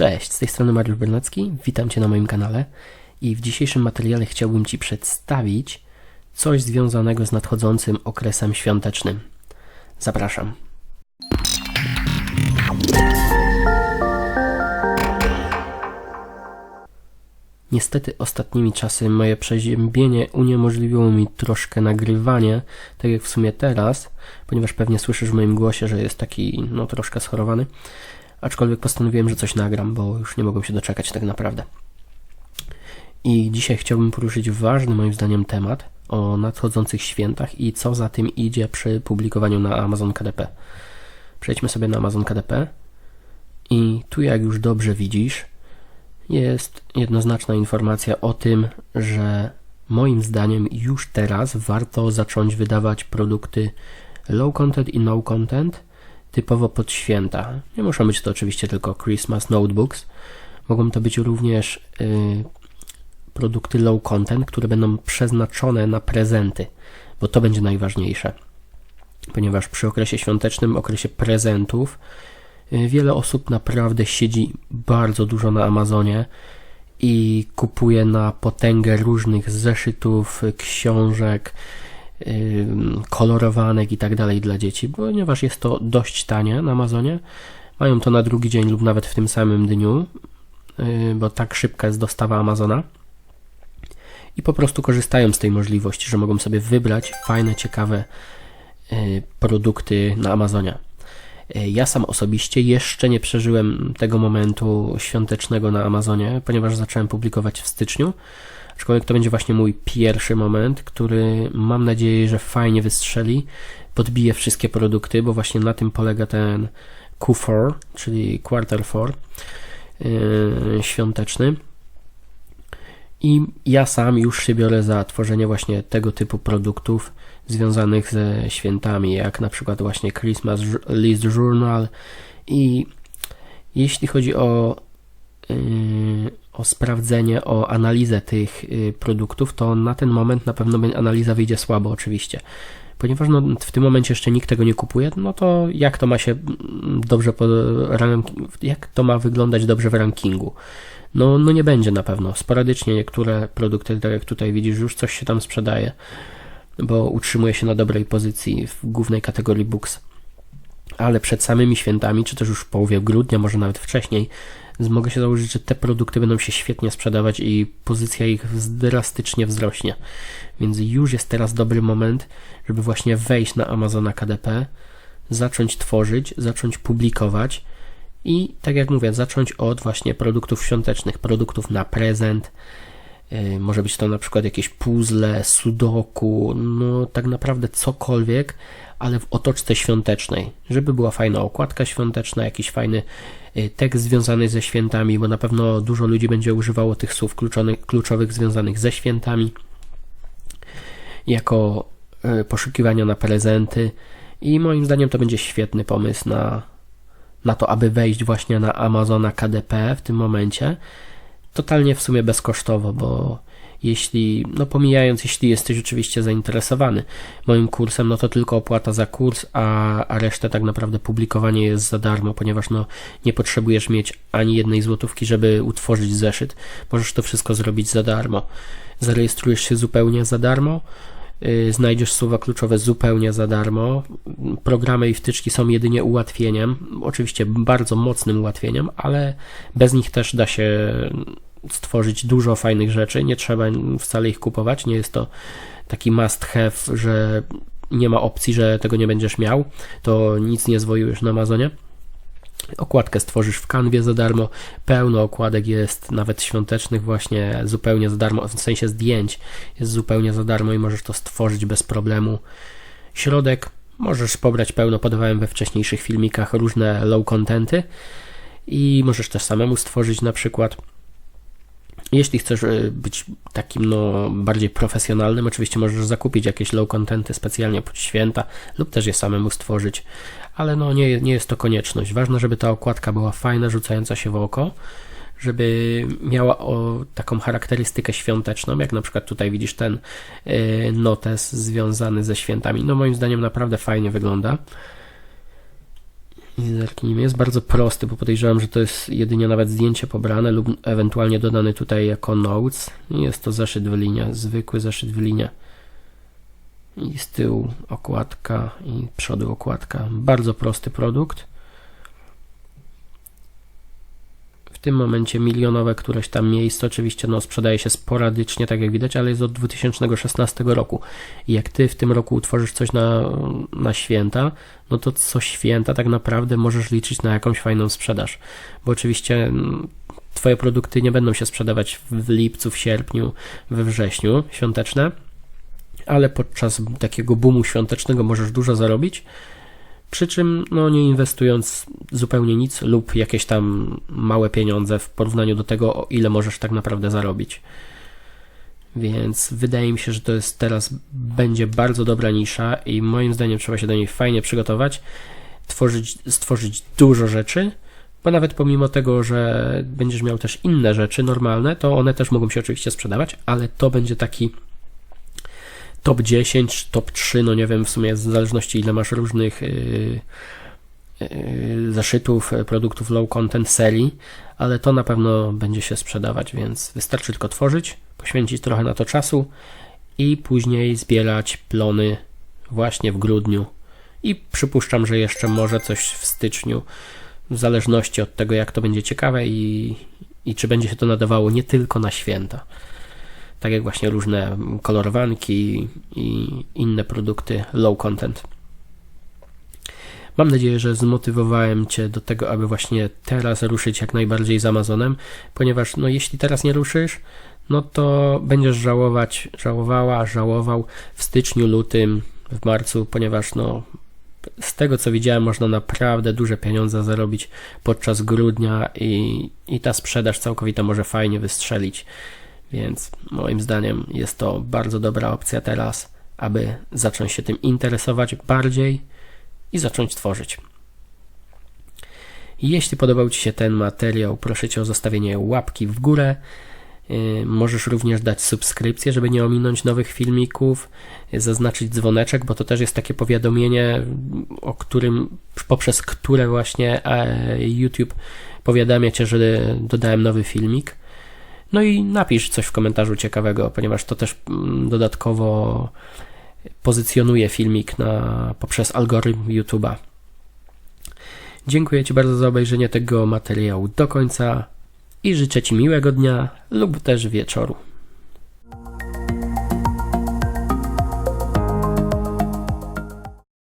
Cześć, z tej strony Mariusz Bernacki, witam Cię na moim kanale i w dzisiejszym materiale chciałbym Ci przedstawić coś związanego z nadchodzącym okresem świątecznym. Zapraszam. Niestety ostatnimi czasy moje przeziębienie uniemożliwiło mi troszkę nagrywanie, tak jak w sumie teraz, ponieważ pewnie słyszysz w moim głosie, że jest taki no troszkę schorowany. Aczkolwiek postanowiłem, że coś nagram, bo już nie mogłem się doczekać tak naprawdę. I dzisiaj chciałbym poruszyć ważny moim zdaniem temat o nadchodzących świętach i co za tym idzie przy publikowaniu na Amazon KDP. Przejdźmy sobie na Amazon KDP i tu jak już dobrze widzisz, jest jednoznaczna informacja o tym, że moim zdaniem już teraz warto zacząć wydawać produkty low content i no content typowo pod święta. Nie muszą być to oczywiście tylko Christmas notebooks. Mogą to być również y, produkty low content, które będą przeznaczone na prezenty, bo to będzie najważniejsze. Ponieważ przy okresie świątecznym, okresie prezentów, y, wiele osób naprawdę siedzi bardzo dużo na Amazonie i kupuje na potęgę różnych zeszytów, książek, kolorowanek i tak dalej dla dzieci, ponieważ jest to dość tanie na Amazonie. Mają to na drugi dzień lub nawet w tym samym dniu, y, bo tak szybka jest dostawa Amazona. I po prostu korzystają z tej możliwości, że mogą sobie wybrać fajne, ciekawe y, produkty na Amazonie. Y, ja sam osobiście jeszcze nie przeżyłem tego momentu świątecznego na Amazonie, ponieważ zacząłem publikować w styczniu. Aczkolwiek to będzie właśnie mój pierwszy moment, który mam nadzieję, że fajnie wystrzeli, podbije wszystkie produkty, bo właśnie na tym polega ten Q4, czyli Quarter 4 yy, świąteczny. I ja sam już się biorę za tworzenie właśnie tego typu produktów związanych ze świętami, jak na przykład właśnie Christmas List Journal. I jeśli chodzi o o sprawdzenie, o analizę tych y, produktów, to na ten moment na pewno analiza wyjdzie słabo oczywiście. Ponieważ no, w tym momencie jeszcze nikt tego nie kupuje, no to jak to ma się mm, dobrze jak to ma wyglądać dobrze w rankingu? No, no nie będzie na pewno. Sporadycznie niektóre produkty, tak jak tutaj widzisz, już coś się tam sprzedaje, bo utrzymuje się na dobrej pozycji w głównej kategorii books. Ale przed samymi świętami, czy też już w połowie grudnia, może nawet wcześniej, mogę się założyć, że te produkty będą się świetnie sprzedawać i pozycja ich drastycznie wzrośnie. Więc już jest teraz dobry moment, żeby właśnie wejść na Amazona KDP, zacząć tworzyć, zacząć publikować i tak jak mówię, zacząć od właśnie produktów świątecznych, produktów na prezent. Yy, może być to na przykład jakieś puzzle, sudoku, no tak naprawdę cokolwiek, ale w otoczce świątecznej, żeby była fajna okładka świąteczna, jakiś fajny y, tekst związany ze świętami, bo na pewno dużo ludzi będzie używało tych słów kluczowych, związanych ze świętami jako y, poszukiwania na prezenty i moim zdaniem to będzie świetny pomysł na, na to, aby wejść właśnie na Amazona KDP w tym momencie. Totalnie w sumie bezkosztowo, bo jeśli, no pomijając, jeśli jesteś oczywiście zainteresowany moim kursem, no to tylko opłata za kurs, a, a resztę tak naprawdę publikowanie jest za darmo, ponieważ no nie potrzebujesz mieć ani jednej złotówki, żeby utworzyć zeszyt. Możesz to wszystko zrobić za darmo. Zarejestrujesz się zupełnie za darmo, znajdziesz słowa kluczowe zupełnie za darmo. Programy i wtyczki są jedynie ułatwieniem, oczywiście bardzo mocnym ułatwieniem, ale bez nich też da się stworzyć dużo fajnych rzeczy, nie trzeba wcale ich kupować, nie jest to taki must have, że nie ma opcji, że tego nie będziesz miał, to nic nie zwojujesz na Amazonie. Okładkę stworzysz w kanwie za darmo, pełno okładek jest, nawet świątecznych właśnie zupełnie za darmo, w sensie zdjęć jest zupełnie za darmo i możesz to stworzyć bez problemu. Środek możesz pobrać pełno, podawałem we wcześniejszych filmikach różne low contenty i możesz też samemu stworzyć na przykład jeśli chcesz e, być takim no, bardziej profesjonalnym, oczywiście możesz zakupić jakieś low contenty specjalnie pod święta lub też je samemu stworzyć, ale no, nie, nie jest to konieczność. Ważne, żeby ta okładka była fajna, rzucająca się w oko, żeby miała o, taką charakterystykę świąteczną, jak na przykład tutaj widzisz ten y, notes związany ze świętami. No moim zdaniem naprawdę fajnie wygląda. Zerknijmy. Jest bardzo prosty, bo podejrzewam, że to jest jedynie nawet zdjęcie pobrane lub ewentualnie dodane tutaj jako notes. Jest to zeszyt w linie, zwykły zeszyt w linie. I z tyłu okładka i przodu okładka. Bardzo prosty produkt. W tym momencie milionowe któreś tam miejsce, oczywiście no, sprzedaje się sporadycznie, tak jak widać, ale jest od 2016 roku. I jak ty w tym roku utworzysz coś na, na święta, no to co święta tak naprawdę możesz liczyć na jakąś fajną sprzedaż. Bo oczywiście mm, twoje produkty nie będą się sprzedawać w lipcu, w sierpniu, we wrześniu świąteczne, ale podczas takiego boomu świątecznego możesz dużo zarobić. Przy czym no, nie inwestując zupełnie nic lub jakieś tam małe pieniądze w porównaniu do tego, o ile możesz tak naprawdę zarobić. Więc wydaje mi się, że to jest teraz będzie bardzo dobra nisza i moim zdaniem trzeba się do niej fajnie przygotować, tworzyć, stworzyć dużo rzeczy, bo nawet pomimo tego, że będziesz miał też inne rzeczy normalne, to one też mogą się oczywiście sprzedawać, ale to będzie taki top 10, top 3, no nie wiem, w sumie w zależności ile masz różnych yy, yy, zeszytów, yy, produktów low content serii, ale to na pewno będzie się sprzedawać, więc wystarczy tylko tworzyć, poświęcić trochę na to czasu i później zbierać plony właśnie w grudniu. I przypuszczam, że jeszcze może coś w styczniu, w zależności od tego jak to będzie ciekawe i, i czy będzie się to nadawało nie tylko na święta tak jak właśnie różne kolorowanki i inne produkty low content. Mam nadzieję, że zmotywowałem Cię do tego, aby właśnie teraz ruszyć jak najbardziej z Amazonem, ponieważ no, jeśli teraz nie ruszysz, no to będziesz żałować, żałowała, żałował w styczniu, lutym, w marcu, ponieważ no, z tego co widziałem, można naprawdę duże pieniądze zarobić podczas grudnia i, i ta sprzedaż całkowita może fajnie wystrzelić. Więc moim zdaniem jest to bardzo dobra opcja teraz, aby zacząć się tym interesować bardziej i zacząć tworzyć. Jeśli podobał Ci się ten materiał, proszę Cię o zostawienie łapki w górę. Yy, możesz również dać subskrypcję, żeby nie ominąć nowych filmików, zaznaczyć dzwoneczek, bo to też jest takie powiadomienie, o którym, poprzez które właśnie e, YouTube powiadamia Cię, że dodałem nowy filmik. No i napisz coś w komentarzu ciekawego, ponieważ to też mm, dodatkowo pozycjonuje filmik na, poprzez algorytm YouTube'a. Dziękuję Ci bardzo za obejrzenie tego materiału do końca i życzę Ci miłego dnia lub też wieczoru.